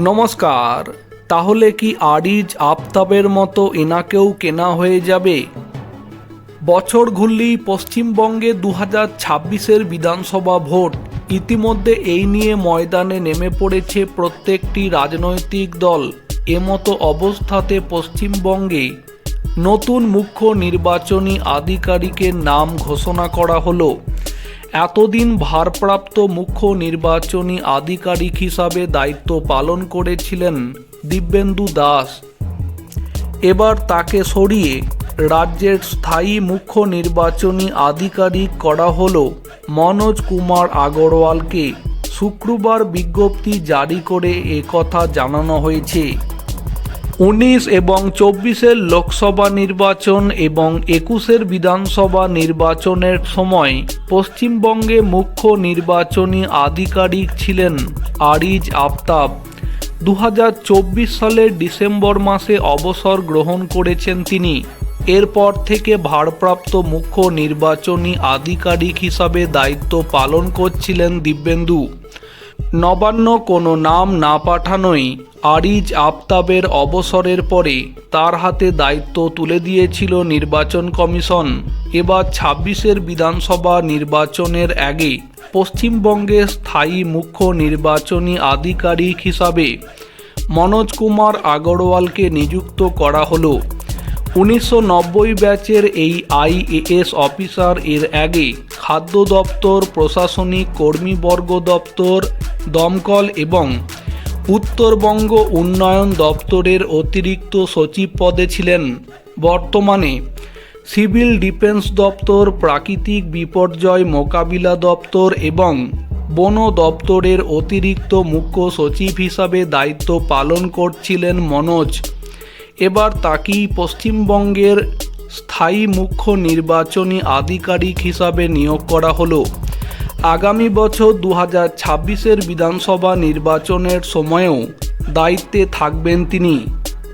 নমস্কার, তাহলে কি আরিজ আফতাবের মতো এনাকেও কেনা হয়ে যাবে? বছর ঘুরলেই পশ্চিমবঙ্গে দু হাজার ছাব্বিশের বিধানসভা ভোট। ইতিমধ্যে এই নিয়ে ময়দানে নেমে পড়েছে প্রত্যেকটি রাজনৈতিক দল। এমতো অবস্থাতে পশ্চিমবঙ্গে নতুন মুখ্য নির্বাচনী আধিকারিকের নাম ঘোষণা করা হলো। এতদিন ভারপ্রাপ্ত মুখ্য নির্বাচনী আধিকারিক হিসাবে দায়িত্ব পালন করেছিলেন দিব্যেন্দু দাস। এবার তাকে সরিয়ে রাজ্যের স্থায়ী মুখ্য নির্বাচনী আধিকারিক করা হল মনোজ কুমার আগরওয়ালকে। শুক্রবার বিজ্ঞপ্তি জারি করে একথা জানানো হয়েছে। উনিশ এবং চব্বিশের লোকসভা নির্বাচন এবং একুশের বিধানসভা নির্বাচনের সময় পশ্চিমবঙ্গে মুখ্য নির্বাচনী আধিকারিক ছিলেন আরিজ আফতাব। দু হাজার চব্বিশ সালের ডিসেম্বর মাসে অবসর গ্রহণ করেছেন তিনি। এরপর থেকে ভারপ্রাপ্ত মুখ্য নির্বাচনী আধিকারিক হিসাবে দায়িত্ব পালন করছিলেন দিব্যেন্দু। নবান্ন কোনো নাম না পাঠানোই আরিজ আফতাবের অবসরের পরে তার হাতে দায়িত্ব তুলে দিয়েছিল নির্বাচন কমিশন। এবার ছাব্বিশের বিধানসভা নির্বাচনের আগে পশ্চিমবঙ্গের স্থায়ী মুখ্য নির্বাচনী আধিকারিক হিসাবে মনোজ কুমার আগরওয়ালকে নিযুক্ত করা হলো। উনিশশো ব্যাচের এই আইএএস অফিসার এর আগে খাদ্য দপ্তর, প্রশাসনিক কর্মীবর্গ দপ্তর, দমকল এবং উত্তরবঙ্গ উন্নয়ন দপ্তরের অতিরিক্ত সচিব পদে ছিলেন। বর্তমানে সিভিল ডিফেন্স দপ্তর, প্রাকৃতিক বিপর্যয় মোকাবিলা দপ্তর এবং বন দপ্তরের অতিরিক্ত মুখ্য সচিব হিসাবে দায়িত্ব পালন করছিলেন মনোজ। এবার তাকেই পশ্চিমবঙ্গের স্থায়ী মুখ্য নির্বাচনী আধিকারিক হিসাবে নিয়োগ করা হলো। আগামী বছর দু হাজার ছাব্বিশের বিধানসভা নির্বাচনের সময়েও দায়িত্বে থাকবেন তিনি।